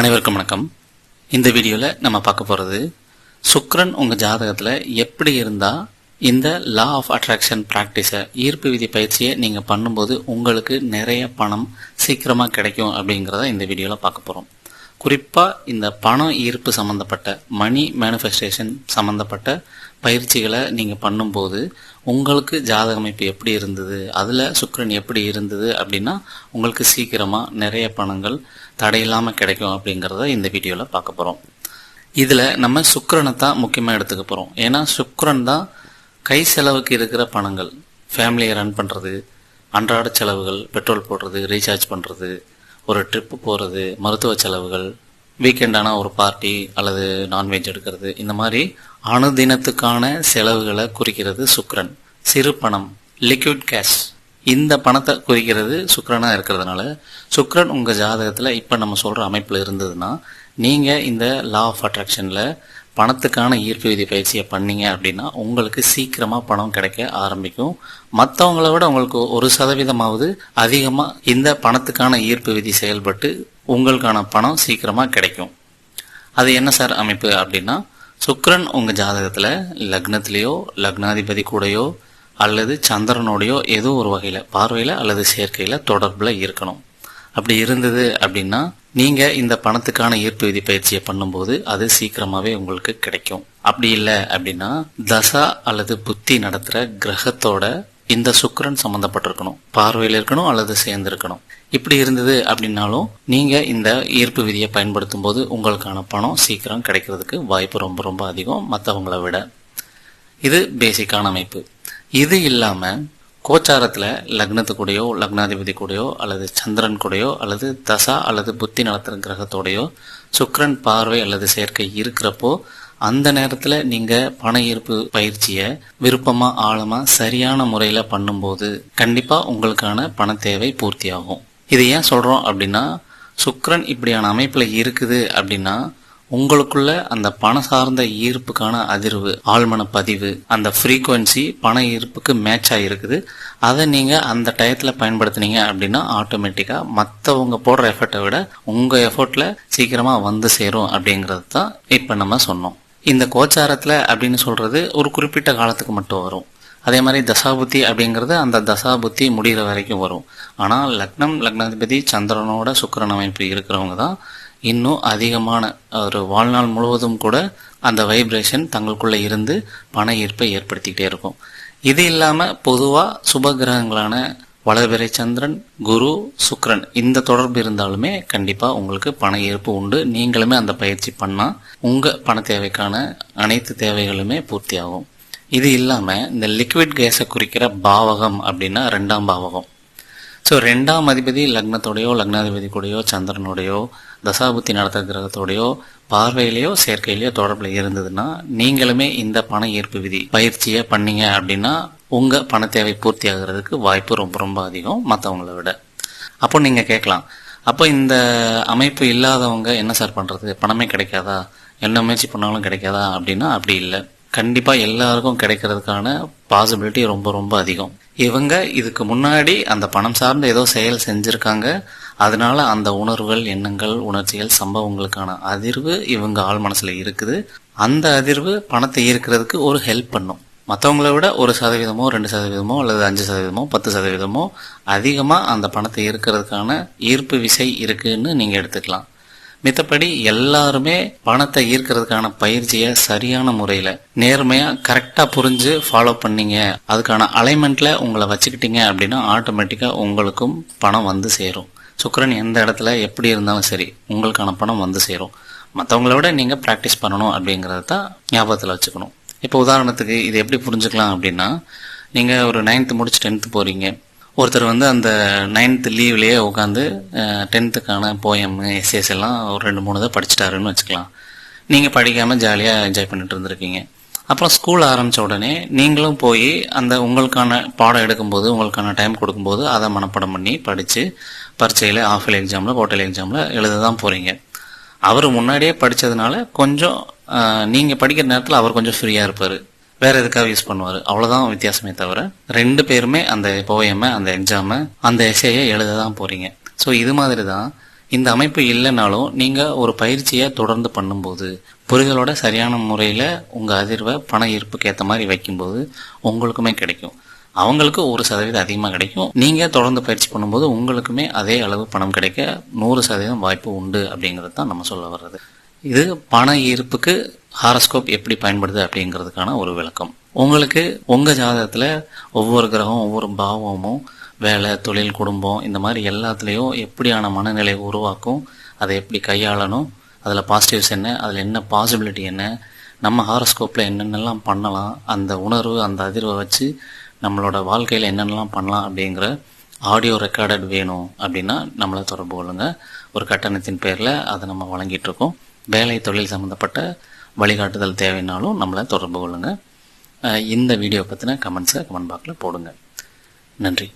அனைவருக்கும் வணக்கம். இந்த வீடியோவில் நம்ம பார்க்க போகிறது சுக்ரன் உங்கள் ஜாதகத்தில் எப்படி இருந்தால் இந்த லா ஆஃப் அட்ராக்ஷன் ப்ராக்டிஸை ஈர்ப்பு விதி பயிற்சியை நீங்கள் பண்ணும்போது உங்களுக்கு நிறைய பணம் சீக்கிரமாக கிடைக்கும் அப்படிங்கிறத இந்த வீடியோவில் பார்க்க போகிறோம் குறிப்பாக இந்த பணம் ஈர்ப்பு சம்மந்தப்பட்ட மணி மேனிஃபெஸ்டேஷன் சம்மந்தப்பட்ட பயிற்சிகளை நீங்கள் பண்ணும்போது உங்களுக்கு ஜாதக அமைப்பு எப்படி இருந்தது? அதில் சுக்கரன் எப்படி இருந்தது அப்படின்னா உங்களுக்கு சீக்கிரமாக நிறைய பணங்கள் தடையில்லாமல் கிடைக்கும் அப்படிங்கிறத இந்த வீடியோவில் பார்க்க போகிறோம் இதில் நம்ம சுக்கரனை தான் முக்கியமாக எடுத்துக்க போகிறோம் ஏன்னா சுக்கரன் தான் கை செலவுக்கு இருக்கிற பணங்கள். ஃபேமிலியை ரன் பண்ணுறது அன்றாட செலவுகள் பெட்ரோல் போடுறது ரீசார்ஜ் பண்ணுறது ஒரு ட்ரிப்பு போகிறது மருத்துவ செலவுகள் வீக்கெண்டான ஒரு பார்ட்டி அல்லது நான்வெஜ் எடுக்கிறது. இந்த மாதிரி அணுதினத்துக்கான செலவுகளை குறிக்கிறது சுக்ரன் சிறு பணம் லிக்விட் கேஷ் இந்த பணத்தை குறிக்கிறது சுக்ரனாக இருக்கிறதுனால சுக்ரன் உங்கள் ஜாதகத்தில் இப்போ நம்ம சொல்கிற அமைப்பில் இருந்ததுன்னா நீங்கள் இந்த லா ஆஃப் அட்ராக்ஷனில் பணத்துக்கான ஈர்ப்பு விதி பயிற்சியை பண்ணீங்க அப்படின்னா உங்களுக்கு சீக்கிரமாக பணம் கிடைக்க ஆரம்பிக்கும். மற்றவங்கள விட உங்களுக்கு ஒரு சதவீதமாவது அதிகமாக இந்த பணத்துக்கான ஈர்ப்பு விதி செயல்பட்டு உங்களுக்கான பணம் சீக்கிரமாக கிடைக்கும். அது என்ன சார் அமைப்பு அப்படின்னா சுக்ரன் உங்கள் ஜாதகத்தில் லக்னத்திலேயோ லக்னாதிபதி கூடயோ அல்லது சந்திரனோடையோ ஏதோ ஒரு வகையில் பார்வையில் அல்லது சேர்க்கையில் தொடர்பில் இருக்கணும். அப்படி இருந்தது அப்படின்னா நீங்க இந்த பணத்துக்கான ஈர்ப்பு விதி பயிற்சியை பண்ணும்போது அது சீக்கிரமாவே உங்களுக்கு கிடைக்கும். அப்படி இல்லை அப்படின்னா தசா அல்லது புத்தி நடத்துற கிரகத்தோட இந்த சுக்கிரன் சம்பந்தப்பட்டிருக்கணும். பார்வையில் இருக்கணும் அல்லது சேர்ந்து இருக்கணும் இப்படி இருந்தது அப்படின்னாலும் நீங்க இந்த ஈர்ப்பு விதியை பயன்படுத்தும் போது உங்களுக்கான பணம் சீக்கிரம் கிடைக்கிறதுக்கு வாய்ப்பு ரொம்ப ரொம்ப அதிகம் மற்றவங்கள விட. இது பேசிக்கான அமைப்பு. இது இல்லாம கோச்சாரத்துல லக்னத்து கூடயோ லக்னாதிபதி கூடயோ அல்லது சந்திரன் கூடயோ அல்லது தசா அல்லது புத்தி நடத்துற கிரகத்தோடையோ சுக்கரன் பார்வை அல்லது சேர்க்கை இருக்கிறப்போ அந்த நேரத்துல நீங்க பண ஈர்ப்பு பயிற்சியை விருப்பமா ஆழமா சரியான முறையில பண்ணும்போது கண்டிப்பா உங்களுக்கான பண தேவை பூர்த்தியாகும். இது ஏன் சொல்றோம் அப்படின்னா சுக்கரன் இப்படியான அமைப்புல இருக்குது அப்படின்னா உங்களுக்குள்ள அந்த பண சார்ந்த ஈர்ப்புக்கான அதிர்வு ஆழ்மன பதிவு அந்த ஃப்ரீக்குவென்சி பண ஈர்ப்புக்கு மேட்ச் ஆகிருக்குது அதை நீங்கள் அந்த டயத்தில் பயன்படுத்துனீங்க அப்படின்னா ஆட்டோமேட்டிக்காக மற்றவங்க போடுற எஃபர்ட்டை விட உங்கள் எஃபர்ட்டில் சீக்கிரமாக வந்து சேரும் அப்படிங்கிறது தான் இப்போ நம்ம சொன்னோம். இந்த கோச்சாரத்தில் அப்படின்னு சொல்கிறது ஒரு குறிப்பிட்ட காலத்துக்கு மட்டும் வரும். அதே மாதிரி தசாபுத்தி அப்படிங்கிறது அந்த தசாபுத்தி முடிகிற வரைக்கும் வரும். ஆனால் லக்னம் லக்னாதிபதி சந்திரனோட சுக்கரன் அமைப்பு இருக்கிறவங்க தான் இன்னும் அதிகமான ஒரு வாழ்நாள் முழுவதும் கூட அந்த வைப்ரேஷன் தங்களுக்குள்ளே இருந்து பண ஈர்ப்பை ஏற்படுத்திக்கிட்டே இருக்கும். இது இல்லாமல் பொதுவாக சுப கிரகங்களான வளர்பிறை சந்திரன் குரு சுக்ரன் இந்த தொடர்பு இருந்தாலுமே கண்டிப்பா உங்களுக்கு பண ஈர்ப்பு உண்டு. நீங்களுமே அந்த பயிற்சி பண்ணா உங்க பண தேவைக்கான அனைத்து தேவைகளுமே பூர்த்தியாகும். இது இல்லாம இந்த லிக்விட் கேஸை குறிக்கிற பாவகம் அப்படின்னா ரெண்டாம் பாவகம். ஸோ ரெண்டாம் அதிபதி லக்னத்தோடையோ லக்னாதிபதி கூடயோ சந்திரனோடையோ தசாபுத்தி நடத்த கிரகத்தோடையோ பார்வையிலையோ சேர்க்கையிலையோ தொடர்பில் இருந்ததுன்னா நீங்களுமே இந்த பண ஈர்ப்பு விதி பயிற்சியை பண்ணீங்க அப்படின்னா உங்கள் பண தேவை பூர்த்தி ஆகிறதுக்கு வாய்ப்பு ரொம்ப ரொம்ப அதிகம் மற்றவங்கள விட. அப்போ நீங்கள் கேட்கலாம். அப்போ இந்த அமைப்பு இல்லாதவங்க என்ன சார் பண்ணுறது பணமே கிடைக்காதா? என்ன முயற்சி பண்ணாலும் கிடைக்காதா? அப்படின்னா அப்படி இல்லை. கண்டிப்பாக எல்லாருக்கும் கிடைக்கிறதுக்கான பாசிபிலிட்டி ரொம்ப ரொம்ப அதிகம். இவங்க இதுக்கு முன்னாடி அந்த பணம் சார்ந்த ஏதோ செயல் செஞ்சிருக்காங்க. அதனால அந்த உணர்வுகள் எண்ணங்கள் உணர்ச்சிகள் சம்பவங்களுக்கான அதிர்வு இவங்க ஆள் மனசில் இருக்குது. அந்த அதிர்வு பணத்தை ஈர்க்கிறதுக்கு ஒரு ஹெல்ப் பண்ணும். மற்றவங்கள விட ஒரு சதவீதமோ ரெண்டு சதவீதமோ அல்லது அஞ்சு சதவீதமோ பத்து சதவீதமோ அதிகமாக அந்த பணத்தை ஈர்க்கிறதுக்கான ஈர்ப்பு விசை இருக்குன்னு நீங்கள் எடுத்துக்கலாம். மித்தபடி எல்லாருமே பணத்தை ஈர்க்கிறதுக்கான பயிற்சியை சரியான முறையில் நேர்மையாக கரெக்டாக புரிஞ்சு ஃபாலோ பண்ணீங்க. அதுக்கான அலைன்மெண்ட்டில் உங்களை வச்சுக்கிட்டீங்க அப்படின்னா ஆட்டோமேட்டிக்காக உங்களுக்கும் பணம் வந்து சேரும். சுக்கரன் எந்த இடத்துல எப்படி இருந்தாலும் சரி உங்களுக்கான பணம் வந்து சேரும். மற்றவங்கள விட நீங்கள் ப்ராக்டிஸ் பண்ணணும் அப்படிங்கிறத தான் ஞாபகத்தில் வச்சுக்கணும். இப்போ உதாரணத்துக்கு இது எப்படி புரிஞ்சுக்கலாம் அப்படின்னா நீங்கள் ஒரு நைன்த்து முடிச்சு டென்த்து போகிறீங்க ஒருத்தர் வந்து அந்த நைன்த்து லீவ்லேயே உட்காந்து டென்த்துக்கான போயம் எஸ்எஸ் எல்லாம் ஒரு ரெண்டு மூணு தான் படிச்சிட்டாருன்னு வச்சுக்கலாம். நீங்கள் படிக்காமல் ஜாலியாக என்ஜாய் பண்ணிட்டு இருந்திருக்கீங்க. அப்புறம் ஸ்கூல் ஆரம்பித்த உடனே நீங்களும் போய் அந்த உங்களுக்கான பாடம் எடுக்கும்போது உங்களுக்கான டைம் கொடுக்கும்போது அதை மனப்பாடம் பண்ணி படித்து பரீட்சையில் ஆஃபில் எக்ஸாமில் ஹோட்டல் எக்ஸாமில் எழுத தான் போகிறீங்க அவர் முன்னாடியே படித்ததுனால கொஞ்சம் நீங்கள் படிக்கிற நேரத்தில் அவர் கொஞ்சம் ஃப்ரீயாக இருப்பார். வேற எதுக்காக யூஸ் பண்ணுவார்? அவ்வளோதான் வித்தியாசமே தவிர ரெண்டு பேருமே அந்த போயமை அந்த எக்ஸாமை அந்த எஸ்ஏயை எழுத தான் போகிறீங்க ஸோ இது மாதிரி தான் இந்த அமைப்பு இல்லைனாலும் நீங்கள் ஒரு பயிற்சியை தொடர்ந்து பண்ணும்போது புரிதலோட சரியான முறையில் உங்கள் அதிர்வை பண ஈர்ப்புக்கு ஏற்ற மாதிரி வைக்கும்போது உங்களுக்குமே கிடைக்கும். அவங்களுக்கு ஒரு சதவீதம் அதிகமாக கிடைக்கும். நீங்கள் தொடர்ந்து பயிற்சி பண்ணும்போது உங்களுக்குமே அதே அளவு பணம் கிடைக்க நூறு சதவீதம் வாய்ப்பு உண்டு அப்படிங்கிறது தான் நம்ம சொல்ல வர்றது. இது பண ஈர்ப்புக்கு ஹாரஸ்கோப் எப்படி பயன்படுது அப்படிங்கிறதுக்கான ஒரு விளக்கம். உங்களுக்கு உங்கள் ஜாதகத்தில் ஒவ்வொரு கிரகம் ஒவ்வொரு பாவமும் வேலை தொழில் குடும்பம் இந்த மாதிரி எல்லாத்துலேயும் எப்படியான மனநிலை உருவாக்கும் அதை எப்படி கையாளணும் அதில் பாசிட்டிவ்ஸ் என்ன அதில் என்ன பாசிபிலிட்டி என்ன நம்ம ஹாரஸ்கோப்பில் என்னென்னலாம் பண்ணலாம் அந்த உணர்வு அந்த அதிர்வை வச்சு நம்மளோட வாழ்க்கையில் என்னென்னலாம் பண்ணலாம் அப்படிங்கிற ஆடியோ ரெக்கார்டட் வேணும் அப்படின்னா நம்மளை தொடர்பு கொள்ளுங்கள் ஒரு கட்டணத்தின் பேரில் அதை நம்ம வழங்கிட்டு இருக்கோம். வேலை தொழில் சம்மந்தப்பட்ட வழிகாட்டுதல் தேவைன்னாலும் நம்மளை தொடர்பு கொள்ளுங்கள் இந்த வீடியோ பற்றின கமெண்ட்ஸை கமெண்ட் பாக்ஸில் போடுங்க. நன்றி.